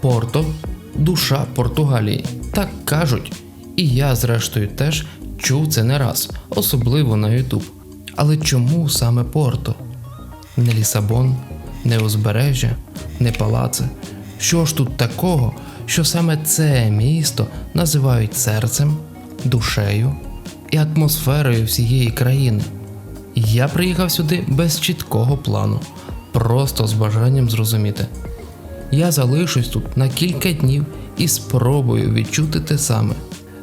Порто душа Португалії. Так кажуть. І я, зрештою, теж чув це не раз, особливо на Ютуб. Але чому саме Порто? Не Лісабон, не узбережжя, не палаци. Що ж тут такого, що саме це місто називають серцем, душею і атмосферою всієї країни? Я приїхав сюди без чіткого плану, просто з бажанням зрозуміти. Я залишусь тут на кілька днів і спробую відчути те саме.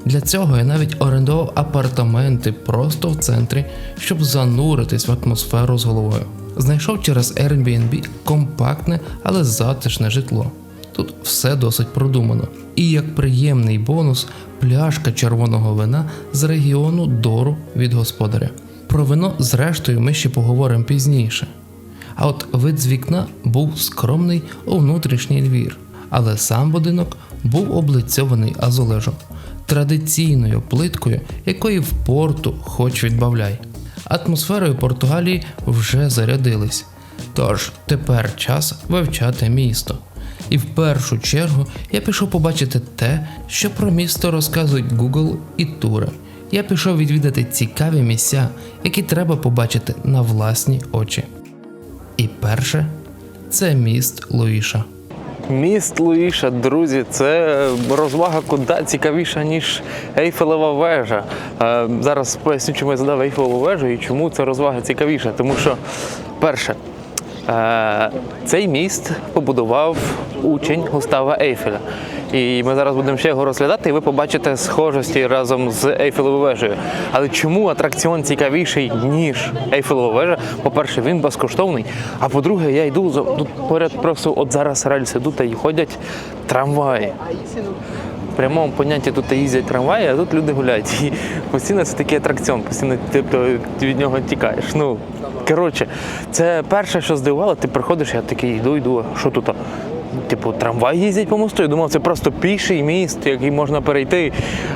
Для цього я навіть орендував апартаменти просто в центрі, щоб зануритись в атмосферу з головою. Знайшов через Airbnb компактне, але затишне житло. Тут все досить продумано. І як приємний бонус, пляшка червоного вина з регіону Дору від господаря. Про вино, зрештою, ми ще поговоримо пізніше. А от вид з вікна був скромний у внутрішній двір, але сам будинок був облицьований азолежом, традиційною плиткою, якої в порту хоч відбавляй. Атмосферою Португалії вже зарядились. Тож тепер час вивчати місто. І в першу чергу я пішов побачити те, що про місто розказують Google і тури. Я пішов відвідати цікаві місця, які треба побачити на власні очі. І перше це міст Луїша. Міст Луїша, друзі, це розвага куди цікавіша, ніж Ейфелева вежа. Е, Зараз поясню, чому я задав Ейфелеву вежу і чому ця розвага цікавіша. Тому що, перше, е, цей міст побудував учень Густава Ейфеля. І ми зараз будемо ще його розглядати, і ви побачите схожості разом з Ейфелевою вежею. Але чому атракціон цікавіший, ніж Ейфелева вежа? По-перше, він безкоштовний. А по-друге, я йду тут поряд просто от зараз рельси йдуть і ходять трамваї. В прямому понятті тут їздять трамваї, а тут люди гуляють. І постійно це такий атракціон, постійно тобто, від нього тікаєш. Ну, коротше, це перше, що здивувало, ти приходиш, я такий йду, йду, а що тут? Типу, трамвай їздять по мосту. Я думав, це просто піший міст, який можна перейти.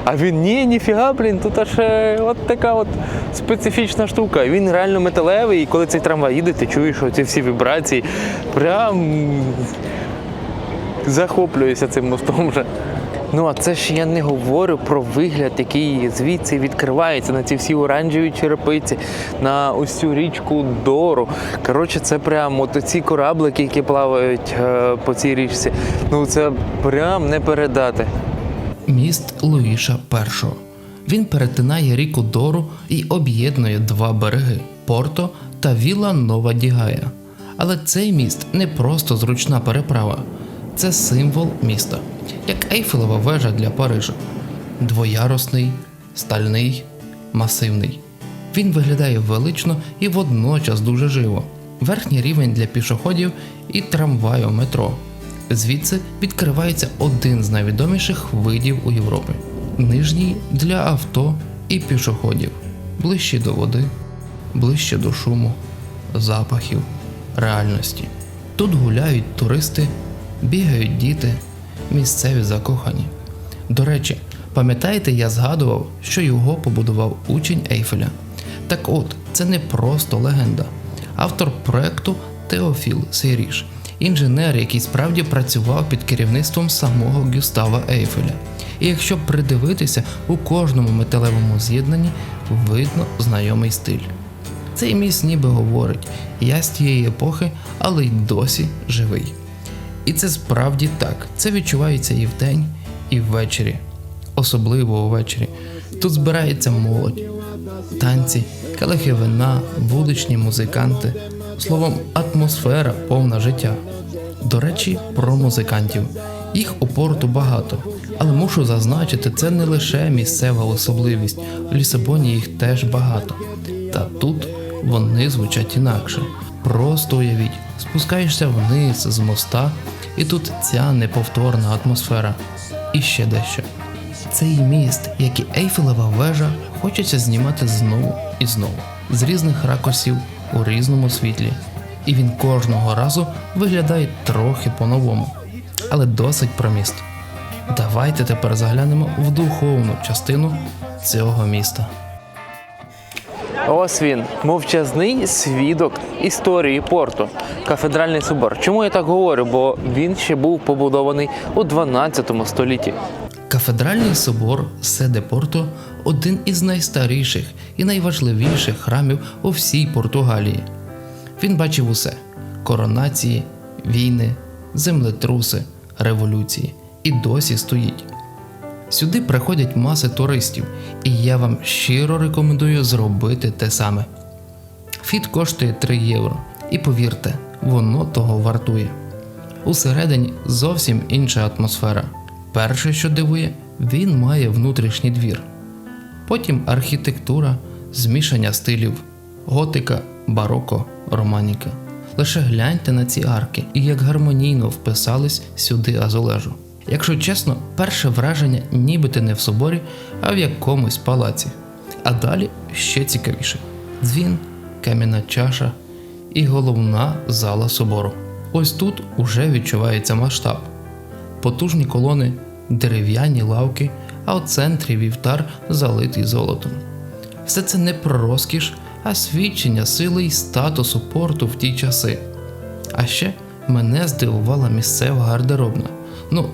А він ні, ніфіга, блін, тут аж е, от така от специфічна штука. Він реально металевий, і коли цей трамвай їде, ти чуєш ці всі вібрації. Прям захоплююся цим мостом вже. Ну а це ж я не говорю про вигляд, який звідси відкривається на ці всі оранжеві черепиці, на ось цю річку Дору. Коротше, це прям от ці кораблики, які плавають е, по цій річці. Ну це прям не передати. Міст Луїша І. Він перетинає ріку Дору і об'єднує два береги Порто та Віла Нова Дігая. Але цей міст не просто зручна переправа, це символ міста, як Ейфелева вежа для Парижа. Двоярусний, стальний, масивний. Він виглядає велично і водночас дуже живо. Верхній рівень для пішоходів і трамваю метро. Звідси відкривається один з найвідоміших видів у Європі. Нижній для авто і пішоходів, ближче до води, ближче до шуму, запахів, реальності. Тут гуляють туристи, бігають діти, місцеві закохані. До речі, пам'ятаєте, я згадував, що його побудував учень Ейфеля. Так от, це не просто легенда. Автор проекту Теофіл Сейріш, інженер, який справді працював під керівництвом самого Гюстава Ейфеля. І якщо придивитися, у кожному металевому з'єднанні видно знайомий стиль. Цей міст ніби говорить: я з тієї епохи, але й досі живий. І це справді так. Це відчувається і вдень, і ввечері. Особливо ввечері. Тут збирається молодь, танці, келихи вина, вуличні музиканти. Словом, атмосфера повна життя. До речі, про музикантів. Їх у порту багато, але мушу зазначити, це не лише місцева особливість. В Лісабоні їх теж багато. Та тут вони звучать інакше. Просто уявіть, спускаєшся вниз з моста, і тут ця неповторна атмосфера. І ще дещо. Цей міст, як і Ейфелева вежа, хочеться знімати знову і знову, з різних ракурсів у різному світлі. І він кожного разу виглядає трохи по-новому. Але досить про міст. Давайте тепер заглянемо в духовну частину цього міста. Ось він, мовчазний свідок історії порту, кафедральний собор. Чому я так говорю? Бо він ще був побудований у 12 столітті. Кафедральний собор Седе Порто один із найстаріших і найважливіших храмів у всій Португалії. Він бачив усе: коронації, війни, землетруси, революції і досі стоїть. Сюди приходять маси туристів, і я вам щиро рекомендую зробити те саме. Фіт коштує 3 євро, і повірте, воно того вартує. Усередині зовсім інша атмосфера. Перше, що дивує, він має внутрішній двір. Потім архітектура, змішання стилів, готика, бароко, романіка. Лише гляньте на ці арки і як гармонійно вписались сюди азулежу. Якщо чесно, перше враження ніби ти не в соборі, а в якомусь палаці. А далі ще цікавіше: дзвін, кам'яна чаша і головна зала собору. Ось тут уже відчувається масштаб. Потужні колони, дерев'яні лавки, а у центрі вівтар залитий золотом. Все це не про розкіш, а свідчення сили й статусу порту в ті часи. А ще мене здивувала місцева гардеробна. Ну,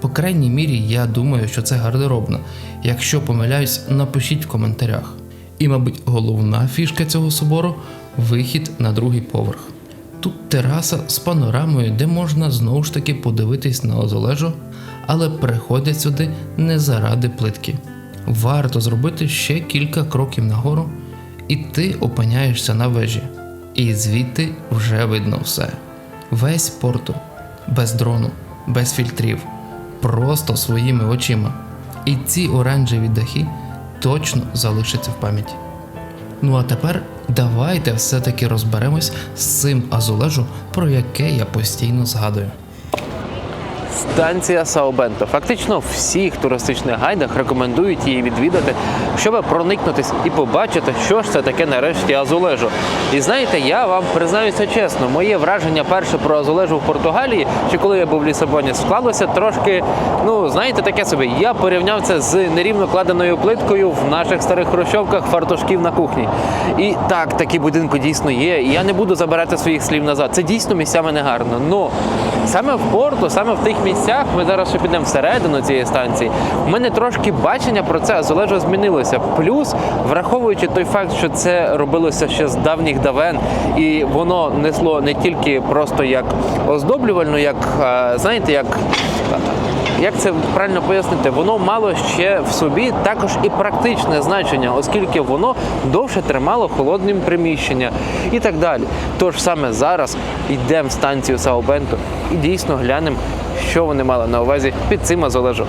по крайній мірі, я думаю, що це гардеробна. Якщо помиляюсь, напишіть в коментарях. І, мабуть, головна фішка цього собору вихід на другий поверх. Тут тераса з панорамою, де можна знову ж таки подивитись на озолежу, але приходять сюди не заради плитки. Варто зробити ще кілька кроків нагору, і ти опиняєшся на вежі. І звідти вже видно все. Весь порту, без дрону, без фільтрів, просто своїми очима. І ці оранжеві дахи точно залишаться в пам'яті. Ну а тепер давайте все-таки розберемось з цим азулежу, про яке я постійно згадую. Станція Саубенто. Фактично всіх туристичних гайдах рекомендують її відвідати, щоб проникнутись і побачити, що ж це таке нарешті Азулежу. І знаєте, я вам признаюся чесно, моє враження перше про Азулежу в Португалії, чи коли я був в Лісабоні, склалося трошки, ну знаєте, таке собі. Я порівняв це з нерівно кладеною плиткою в наших старих хрущовках фартушків на кухні. І так, такі будинки дійсно є. І я не буду забирати своїх слів назад. Це дійсно місцями не гарно. Но саме в порту, саме в тих місцях, ми зараз ще підемо всередину цієї станції. У мене трошки бачення про це залежно змінилося. Плюс, враховуючи той факт, що це робилося ще з давніх давен, і воно несло не тільки просто як оздоблювальну, як е, знаєте, як. Як це правильно пояснити? Воно мало ще в собі також і практичне значення, оскільки воно довше тримало холодним приміщення і так далі. Тож саме зараз йдемо в станцію Саубенто і дійсно глянемо, що вони мали на увазі під цим азолежом.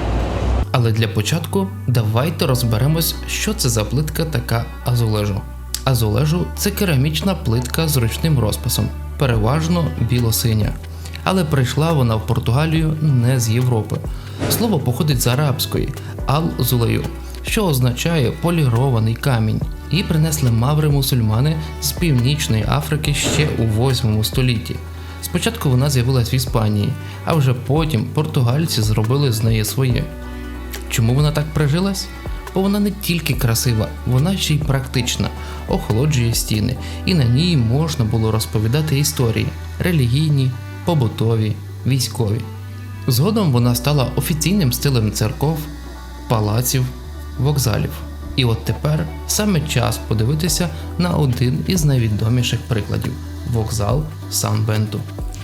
Але для початку давайте розберемось, що це за плитка така азулежу. Азулежу це керамічна плитка з ручним розписом, переважно біло-синя. Але прийшла вона в Португалію не з Європи. Слово походить з арабської ал-зулею, що означає полірований камінь. Її принесли маври-мусульмани з північної Африки ще у 8 столітті. Спочатку вона з'явилась в Іспанії, а вже потім португальці зробили з неї своє. Чому вона так прижилась? Бо вона не тільки красива, вона ще й практична, охолоджує стіни, і на ній можна було розповідати історії релігійні, побутові, військові. Згодом вона стала офіційним стилем церков, палаців, вокзалів. І от тепер саме час подивитися на один із найвідоміших прикладів вокзал Сан Бенту.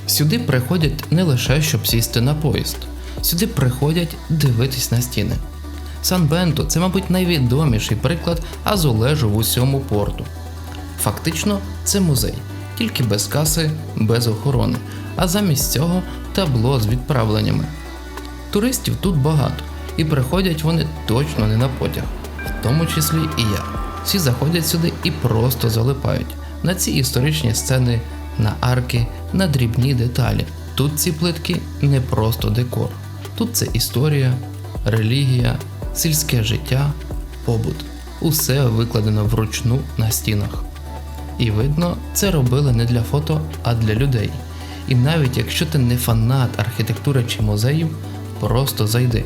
Сюди приходять не лише щоб сісти на поїзд, сюди приходять дивитись на стіни. Сан Бенто це, мабуть, найвідоміший приклад азулежу в усьому порту. Фактично, це музей, тільки без каси, без охорони, а замість цього табло з відправленнями. Туристів тут багато, і приходять вони точно не на потяг, в тому числі і я. Всі заходять сюди і просто залипають на ці історичні сцени, на арки, на дрібні деталі. Тут ці плитки не просто декор. Тут це історія, релігія, сільське життя, побут. Усе викладено вручну на стінах. І видно, це робили не для фото, а для людей. І навіть якщо ти не фанат архітектури чи музеїв, просто зайди.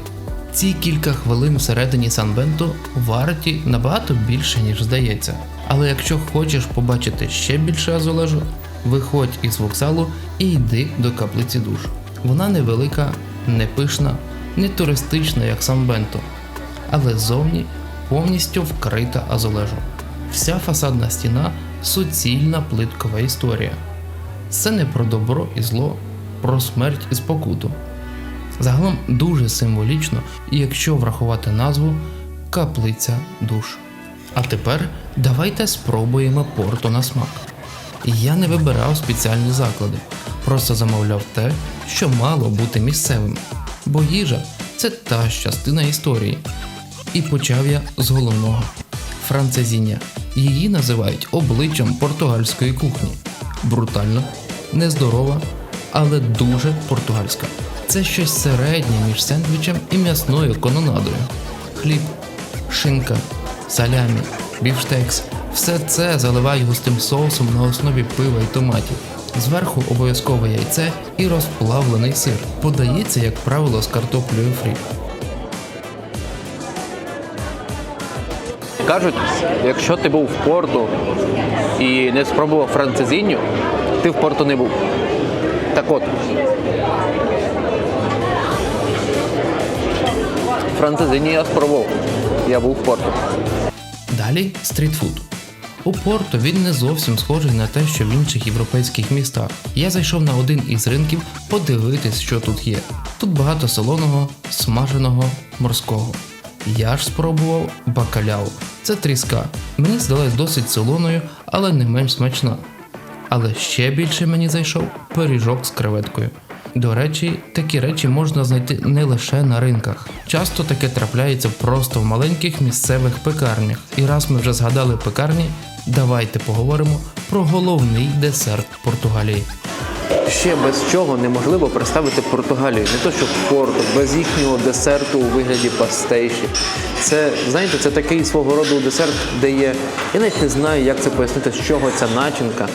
Ці кілька хвилин всередині Санбенту варті набагато більше, ніж здається. Але якщо хочеш побачити ще більше азолежу, виходь із вокзалу і йди до каплиці душ. Вона невелика, не пишна, не туристична, як сам Бенто, але зовні повністю вкрита азолежем. Вся фасадна стіна суцільна плиткова історія. Це не про добро і зло, про смерть і спокуту. Загалом дуже символічно, і якщо врахувати назву каплиця душ. А тепер давайте спробуємо порто на смак. Я не вибирав спеціальні заклади, просто замовляв те, що мало бути місцевим, бо їжа це та частина історії. І почав я з головного францезіння. Її називають обличчям португальської кухні. Брутально, нездорова, але дуже португальська. Це щось середнє між сендвічем і м'ясною кононадою. Хліб, шинка, салямі, бівштекс все це заливають густим соусом на основі пива і томатів. Зверху обов'язково яйце і розплавлений сир. Подається, як правило, з картоплею фрі. Кажуть, якщо ти був в порту і не спробував францезінню, ти в порту не був. Так от. Францезінню я спробував. Я був в порту. Далі стрітфуд. У Порто він не зовсім схожий на те, що в інших європейських містах. Я зайшов на один із ринків подивитись, що тут є. Тут багато солоного, смаженого, морського. Я ж спробував бакаляу. Це тріска. Мені здалась досить солоною, але не менш смачна. Але ще більше мені зайшов пиріжок з креветкою. До речі, такі речі можна знайти не лише на ринках. Часто таке трапляється просто в маленьких місцевих пекарнях. І раз ми вже згадали пекарні, давайте поговоримо про головний десерт Португалії. Ще без чого неможливо представити Португалію. Не то, що порту, без їхнього десерту у вигляді пастейші. Це, знаєте, це такий свого роду десерт, де є. Я навіть не знаю, як це пояснити, з чого ця начинка.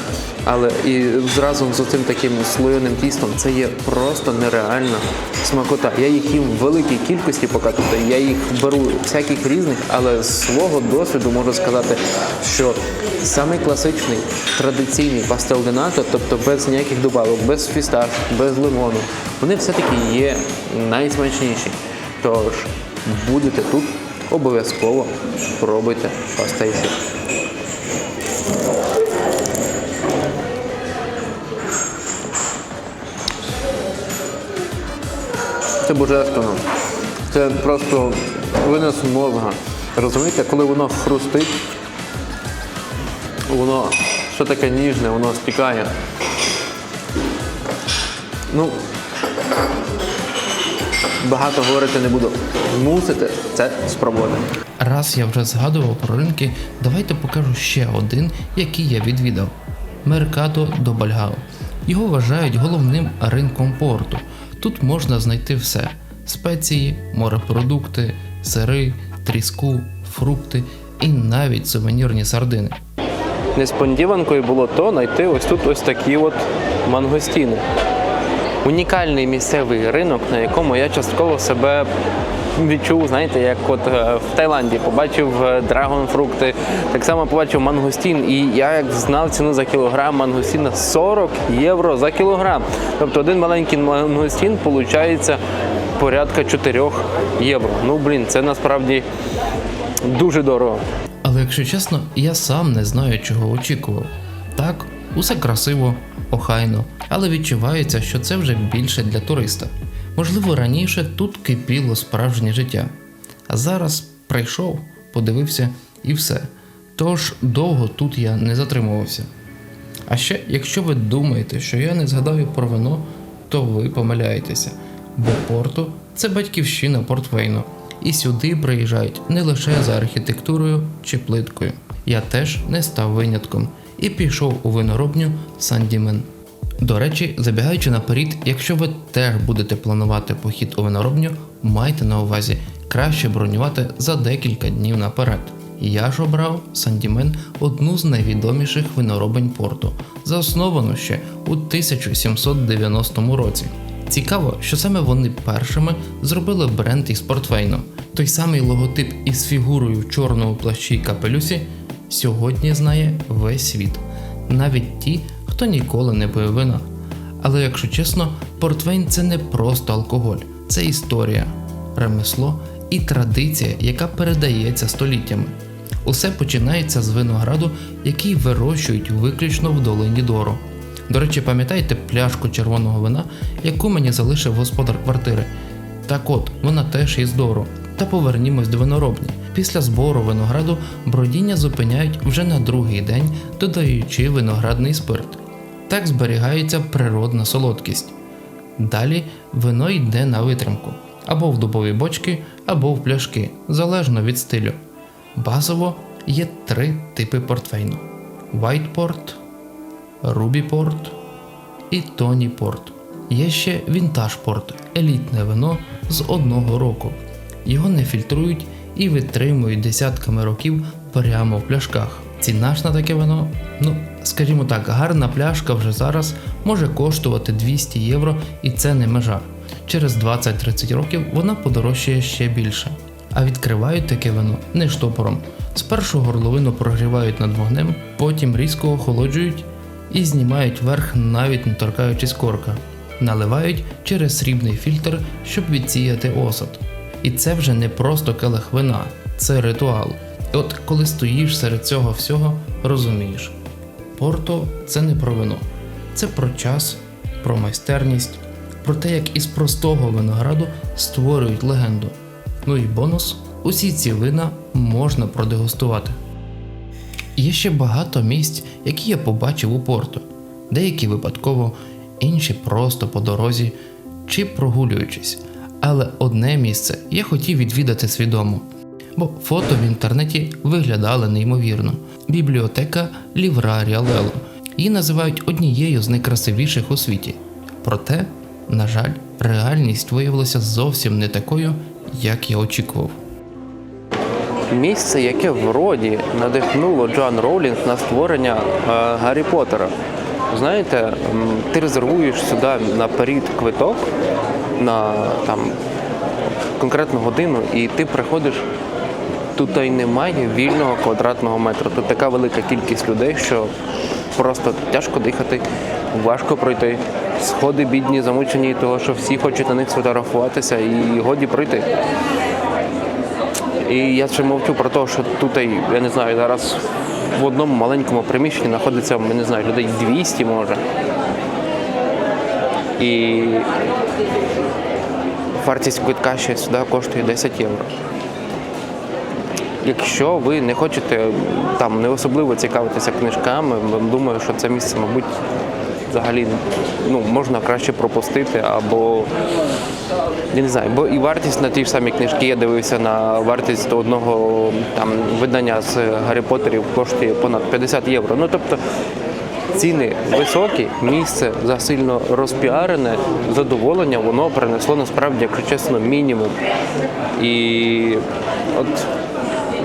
Але і зразу з цим таким слоєним тістом це є просто нереальна смакота. Я їх їм в великій кількості поки тут. Я їх беру всяких різних, але з свого досвіду можу сказати, що самий класичний традиційний пастел тобто без ніяких добавок, без фісташ, без лимону, вони все-таки є найсмачніші. Тож будете тут, обов'язково пробуйте пастейші. Це божественно. Це просто винос мозга. Розумієте, коли воно хрустить, воно що таке ніжне, воно стікає. Ну, багато говорити не буду. Мусите це спробувати. Раз я вже згадував про ринки, давайте покажу ще один, який я відвідав: Меркадо до Бальгао. Його вважають головним ринком порту. Тут можна знайти все: спеції, морепродукти, сири, тріску, фрукти і навіть сувенірні сардини. Несподіванкою було то знайти ось тут ось такі от мангостіни. Унікальний місцевий ринок, на якому я частково себе відчув, знаєте, як от е, в Таїланді побачив е, драгонфрукти, так само побачив мангостін, і я як знав ціну за кілограм мангостіна 40 євро за кілограм. Тобто один маленький мангостін виходить порядка 4 євро. Ну блін, це насправді дуже дорого. Але якщо чесно, я сам не знаю, чого очікував. Так, усе красиво, охайно, але відчувається, що це вже більше для туриста. Можливо, раніше тут кипіло справжнє життя. А зараз прийшов, подивився і все. Тож довго тут я не затримувався. А ще, якщо ви думаєте, що я не згадаю про вино, то ви помиляєтеся, бо Порту це батьківщина Портвейну, і сюди приїжджають не лише за архітектурою чи плиткою. Я теж не став винятком і пішов у виноробню Сандімен. До речі, забігаючи наперед, якщо ви теж будете планувати похід у виноробню, майте на увазі краще бронювати за декілька днів наперед. Я ж обрав Сандімен одну з найвідоміших виноробень порту, засновану ще у 1790 році. Цікаво, що саме вони першими зробили бренд із портвейну. Той самий логотип із фігурою в чорному плащі й капелюсі сьогодні знає весь світ, навіть ті, хто ніколи не пив вина. Але якщо чесно, портвейн це не просто алкоголь, це історія, ремесло і традиція, яка передається століттями. Усе починається з винограду, який вирощують виключно в долині Дору. До речі, пам'ятаєте пляшку червоного вина, яку мені залишив господар квартири? Так от, вона теж із Дору. Та повернімось до виноробні. Після збору винограду бродіння зупиняють вже на другий день, додаючи виноградний спирт. Так зберігається природна солодкість. Далі вино йде на витримку або в дубові бочки, або в пляшки, залежно від стилю. Базово є три типи портвейну: Ruby Port і Port. Є ще Port – елітне вино з одного року. Його не фільтрують і витримують десятками років прямо в пляшках. Ціна ж на таке вино, ну скажімо так, гарна пляшка вже зараз може коштувати 200 євро, і це не межа. Через 20-30 років вона подорожчає ще більше. А відкривають таке вино не штопором. Спершу горловину прогрівають над вогнем, потім різко охолоджують і знімають верх, навіть не торкаючись корка. Наливають через срібний фільтр, щоб відсіяти осад. І це вже не просто келих вина, це ритуал. І от коли стоїш серед цього всього, розумієш, порто це не про вино, це про час, про майстерність, про те, як із простого винограду створюють легенду. Ну і бонус: усі ці вина можна продегустувати. Є ще багато місць, які я побачив у порту, деякі випадково, інші просто по дорозі чи прогулюючись. Але одне місце я хотів відвідати свідомо, бо фото в інтернеті виглядали неймовірно. Бібліотека Ліврарія Лело. Її називають однією з найкрасивіших у світі. Проте, на жаль, реальність виявилася зовсім не такою, як я очікував. Місце, яке вроді надихнуло Джоан Роулінг на створення е, Гаррі Поттера. Знаєте, ти резервуєш сюди наперед квиток на там конкретну годину, і ти приходиш. Тут і немає вільного квадратного метру. Тут така велика кількість людей, що просто тяжко дихати, важко пройти. Сходи бідні, замучені, того, що всі хочуть на них сфотографуватися і годі пройти. І я ще мовчу про те, що тут, я не знаю, зараз в одному маленькому приміщенні знаходиться, я не знаю, людей 200 може. І вартість квитка ще сюди коштує 10 євро. Якщо ви не хочете там не особливо цікавитися книжками, думаю, що це місце, мабуть, взагалі ну, можна краще пропустити або я не знаю, бо і вартість на ті ж самі книжки я дивився на вартість одного там видання з Гаррі Поттерів коштує понад 50 євро. Ну тобто ціни високі, місце засильно розпіарене, задоволення воно принесло насправді, якщо чесно, мінімум. І от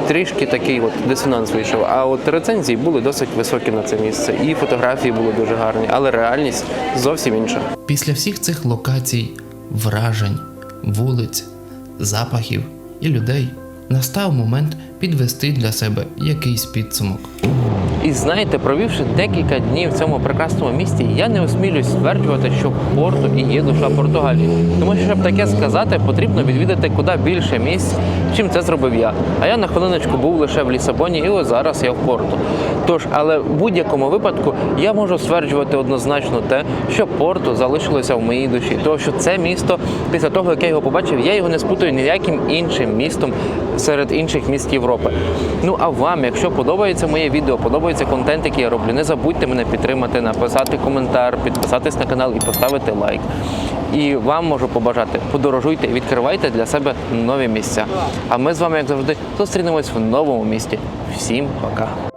трішки такий от дисонанс вийшов. А от рецензії були досить високі на це місце, і фотографії були дуже гарні, але реальність зовсім інша. Після всіх цих локацій, вражень, вулиць, запахів і людей настав момент підвести для себе якийсь підсумок. І знаєте, провівши декілька днів в цьому прекрасному місті, я не осмілюсь стверджувати, що Порту і є душа Португалії. Тому що, щоб таке сказати, потрібно відвідати куди більше місць, чим це зробив я. А я на хвилиночку був лише в Лісабоні, і ось зараз я в Порту. Тож, але в будь-якому випадку я можу стверджувати однозначно те, що Порту залишилося в моїй душі. Тому що це місто, після того як я його побачив, я його не спутаю ніяким іншим містом серед інших міст Європи. Ну а вам, якщо подобається моє відео, подобається контент, який я роблю, не забудьте мене підтримати, написати коментар, підписатись на канал і поставити лайк. І вам можу побажати, подорожуйте і відкривайте для себе нові місця. А ми з вами, як завжди, зустрінемось в новому місті. Всім пока!